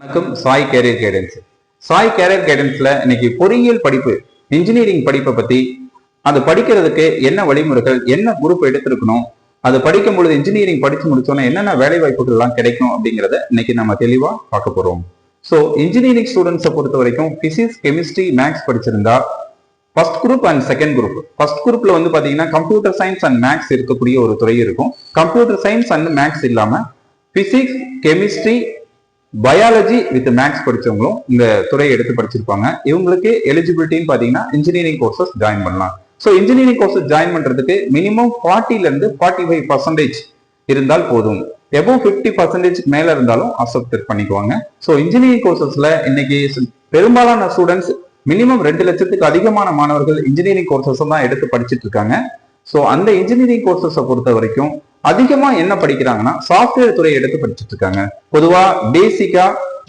வணக்கம். Sai career guidance Sai career கைடன்ஸ்ல இன்னைக்கு பொறியியல் படிப்பு இன்ஜினியரிங் படிப்பை பத்தி அது படிக்கிறதுக்கு என்ன வழிமுறைகள் என்ன குரூப் எடுத்திருக்கணும் அது படிக்கும் பொழுது இன்ஜினியரிங் படிச்சு முடிச்சோன்னா என்னென்ன வேலை வாய்ப்புகள் எல்லாம் கிடைக்கும் அப்படிங்கறத இன்னைக்கு நம்ம தெளிவா பார்க்க போறோம். ஸோ இன்ஜினியரிங் ஸ்டூடெண்ட்ஸை பொறுத்த வரைக்கும் பிசிக்ஸ் கெமிஸ்ட்ரி மேக்ஸ் படிச்சிருந்தா first group and second group first குரூப்ல வந்து பாத்தீங்கன்னா கம்ப்யூட்டர் சயின்ஸ் அண்ட் மேக்ஸ் இருக்கக்கூடிய ஒரு துறை இருக்கும். கம்ப்யூட்டர் சயின்ஸ் அண்ட் மேக்ஸ் இல்லாம physics chemistry biology with maths படிச்சவங்களும் இந்த துறையை எடுத்து படிச்சிருப்பாங்க. இவங்களுக்கு எலிஜிபிலிட்டின்னு பாத்தீங்கன்னா இன்ஜினியரிங் கோர்சஸ் ஜாயின் பண்ணலாம். ஸோ இன்ஜினியரிங் கோர்சஸ் ஜாயின் பண்றதுக்கு மினிமம் ஃபார்ட்டில இருந்து ஃபார்ட்டி ஃபைவ் பர்சன்டேஜ் இருந்தால் போதும். எபோவ் ஃபிஃப்டி பர்சன்டேஜ் மேல இருந்தாலும் அக்செப்ட் பண்ணிக்குவாங்க. ஸோ இன்ஜினியரிங் கோர்சஸ்ல இன்னைக்கு பெரும்பாலான ஸ்டூடெண்ட்ஸ் மினிமம் ரெண்டு லட்சத்துக்கு அதிகமான மாணவர்கள் இன்ஜினியரிங் கோர்சஸ் தான் எடுத்து படிச்சுட்டு இருக்காங்க. ஸோ அந்த இன்ஜினியரிங் கோர்சஸை பொறுத்த வரைக்கும் அதிகமா என்ன படிக்கிறாங்கன்னா சாஃப்ட்வேர் துறையை எடுத்து படிச்சுட்டு இருக்காங்க. பொதுவா பேசிக்கா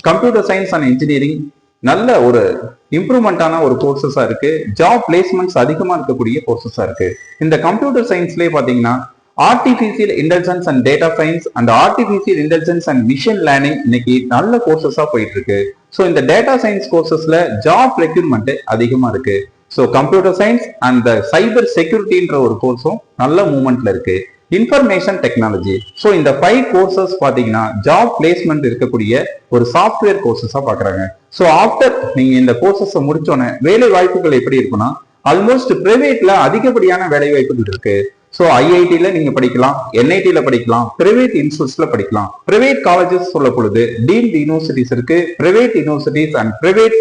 கம்ப்யூட்டர் சயின்ஸ் அண்ட் இன்ஜினியரிங் நல்ல ஒரு இம்ப்ரூவ்மெண்டான ஒரு கோர்சஸா இருக்கு. ஜாப் பிளேஸ்மெண்ட்ஸ் அதிகமா இருக்கக்கூடிய கோர்சஸா இருக்கு. இந்த கம்ப்யூட்டர் சயின்ஸ்லயே பாத்தீங்கன்னா artificial intelligence and data science and artificial intelligence and machine learning இன்னைக்கு நல்ல கோர்சஸா போயிட்டு இருக்கு. ஸோ இந்த டேட்டா சயின்ஸ் கோர்சஸ்ல ஜாப் ரெக்யூர்மெண்ட் அதிகமா இருக்கு. So computer science and cyber செக்யூரிட்டின்ற ஒரு கோர்ஸும் நல்ல மூமெண்ட்ல இருக்கு. இன்ஃபர்மேஷன் டெக்னாலஜி ஸோ இந்த ஃபைவ் கோர்சஸ் பார்த்தீங்கன்னா ஜாப் பிளேஸ்மெண்ட் இருக்கக்கூடிய ஒரு சாஃப்ட்வேர் கோர்சஸாக பார்க்குறாங்க. ஸோ ஆஃப்டர் நீங்கள் இந்த கோர்சஸை முடிச்சோன்னே வேலை வாய்ப்புகள் எப்படி இருக்குன்னா ஆல்மோஸ்ட் பிரைவேட்ல அதிகப்படியான வேலை வாய்ப்புகள் இருக்கு. ஸோ ஐஐடியில் நீங்க படிக்கலாம் என்ஐடியில் படிக்கலாம் பிரைவேட் இன்ஸ்டியூட்ஸ்ல படிக்கலாம். பிரைவேட் காலேஜஸ் சொல்ல பொழுது டீம்ட் யூனிவர்சிட்டிஸ் இருக்கு private universities and private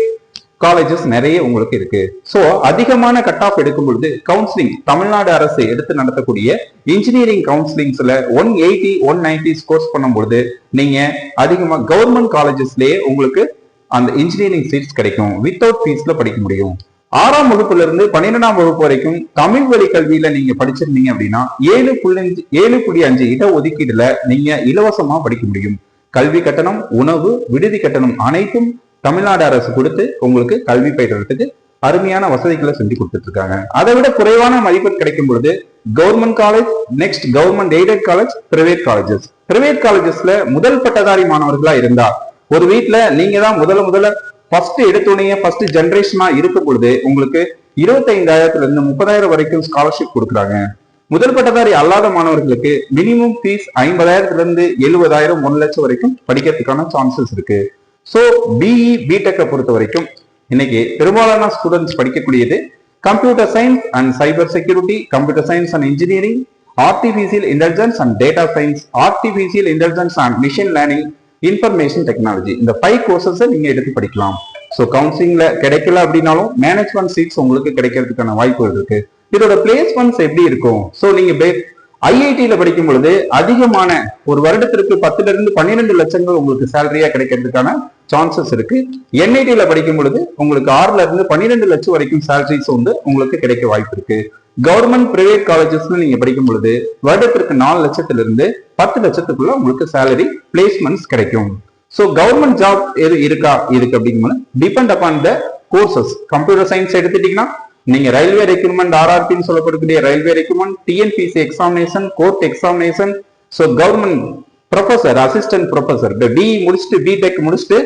colleges நிறைய உங்களுக்கு இருக்கு. ஸோ அதிகமான கட் ஆஃப் எடுக்கும் பொழுது கவுன்சிலிங் தமிழ்நாடு அரசு எடுத்து நடத்தக்கூடிய engineering கவுன்சிலிங்ஸ்ல one eighty one ninety scores பண்ணும்பொழுது நீங்க அதிகமா கவர்மெண்ட் காலேஜஸ்லயே உங்களுக்கு அந்த இன்ஜினியரிங் சீட்ஸ் கிடைக்கும். வித்தவுட் ஃபீஸ்ல படிக்க முடியும். ஆறாம் வகுப்புல இருந்து பன்னிரெண்டாம் வகுப்பு வரைக்கும் தமிழ் வழி கல்வியில நீங்க படிச்சிருந்தீங்க அப்படின்னா ஏழு புள்ளி ஏழு புள்ளி அஞ்சு இட ஒதுக்கீடுல நீங்க இலவசமா படிக்க முடியும். கல்வி கட்டணம் உணவு விடுதி கட்டணம் அனைத்தும் தமிழ்நாடு அரசு கொடுத்து உங்களுக்கு கல்வி பயிர்றதுக்கு அருமையான வசதிகளை செஞ்சு கொடுத்துட்டு இருக்காங்க அதை விட குறைவான மதிப்பெண் கிடைக்கும் பொழுது government college next government aided college private colleges private காலேஜஸ்ல முதல் பட்டதாரி மாணவர்களா இருந்தா ஒரு வீட்டுல நீங்க தான் முதல்ல முதல்ல ஃபர்ஸ்ட் எடுத்தோடனே ஃபர்ஸ்ட் ஜென்ரேஷனா இருக்கும் பொழுது உங்களுக்கு இருபத்தைந்தாயிரத்துல இருந்து முப்பதாயிரம் வரைக்கும் ஸ்காலர்ஷிப் கொடுக்குறாங்க. முதல் பட்டதாரி அல்லாத மாணவர்களுக்கு மினிமம் ஃபீஸ் ஐம்பதாயிரத்துல இருந்து எழுபதாயிரம் ஒன் லட்சம் வரைக்கும் படிக்கிறதுக்கான சான்சஸ் இருக்கு. ஸோ பிஇ பிடெக்கை பொறுத்த வரைக்கும் இன்னைக்கு பெரும்பாலான students படிக்கக்கூடியது computer science and cyber security computer science and engineering artificial intelligence and data science artificial intelligence and machine learning information technology இந்த ஃபைவ் கோர்சஸை நீங்க எடுத்து படிக்கலாம். ஸோ கவுன்சிலிங்ல கிடைக்கல அப்படின்னாலும் மேனேஜ்மெண்ட் சீட்ஸ் உங்களுக்கு கிடைக்கிறதுக்கான வாய்ப்புகள் இருக்கு. இதோட பிளேஸ்மெண்ட்ஸ் எப்படி இருக்கும்? ஸோ நீங்க ஐஐடியில படிக்கும் பொழுது அதிகமான ஒரு வருடத்திற்கு பத்துல இருந்து பன்னிரெண்டு லட்சங்கள் உங்களுக்கு சேலரியா கிடைக்கிறதுக்கான சான்சஸ் இருக்கு. என்ஐடியில படிக்கும் பொழுது உங்களுக்கு ஆறுல இருந்து பன்னிரெண்டு லட்சம் வரைக்கும் சேலரிஸ் வந்து உங்களுக்கு கிடைக்க வாய்ப்பு இருக்கு. கவர்மெண்ட் பிரைவேட் காலேஜஸ்ல நீங்க படிக்கும் பொழுது வருடத்திற்கு நாலு லட்சத்துல இருந்து பத்து லட்சத்துக்குள்ள உங்களுக்கு சேலரி பிளேஸ்மெண்ட்ஸ் கிடைக்கும். ஸோ கவர்மெண்ட் ஜாப் எது இருக்கா? இதுக்கு அப்படிங்கும்போது depend upon the courses computer science எடுத்துட்டீங்கன்னா நீங்க ரயில்வே ரெக்ரூட்மெண்ட் ஆர்ஆர்பின்னு சொல்லப்படக்கூடிய railway recruitment TNPSC examination court examination so government professor assistant professor BE முடிச்சுட்டு பிடெக் முடிச்சுட்டு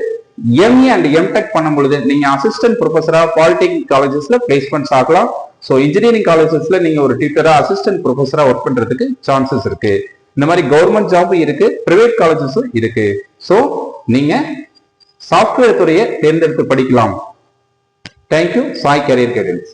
எம்இ அண்ட் எம்டெக் பண்ணும் பொழுது நீங்க அசிஸ்டன்ட் ப்ரொஃபஸரா பாலிடெக்னிக் காலேஜஸ்ல பிளேஸ்மெண்ட்ஸ் ஆகலாம். ஸோ இன்ஜினியரிங் காலேஜஸ்ல நீங்க ஒரு டீச்சரா அசிஸ்டன்ட் ப்ரொஃபஸரா ஒர்க் பண்றதுக்கு சான்சஸ் இருக்கு. இந்த மாதிரி கவர்மெண்ட் ஜாபும் இருக்கு பிரைவேட் காலேஜஸும் இருக்கு. ஸோ நீங்க சாஃப்ட்வேர் துறையை தேர்ந்தெடுத்து படிக்கலாம். Thank you Sai career guidance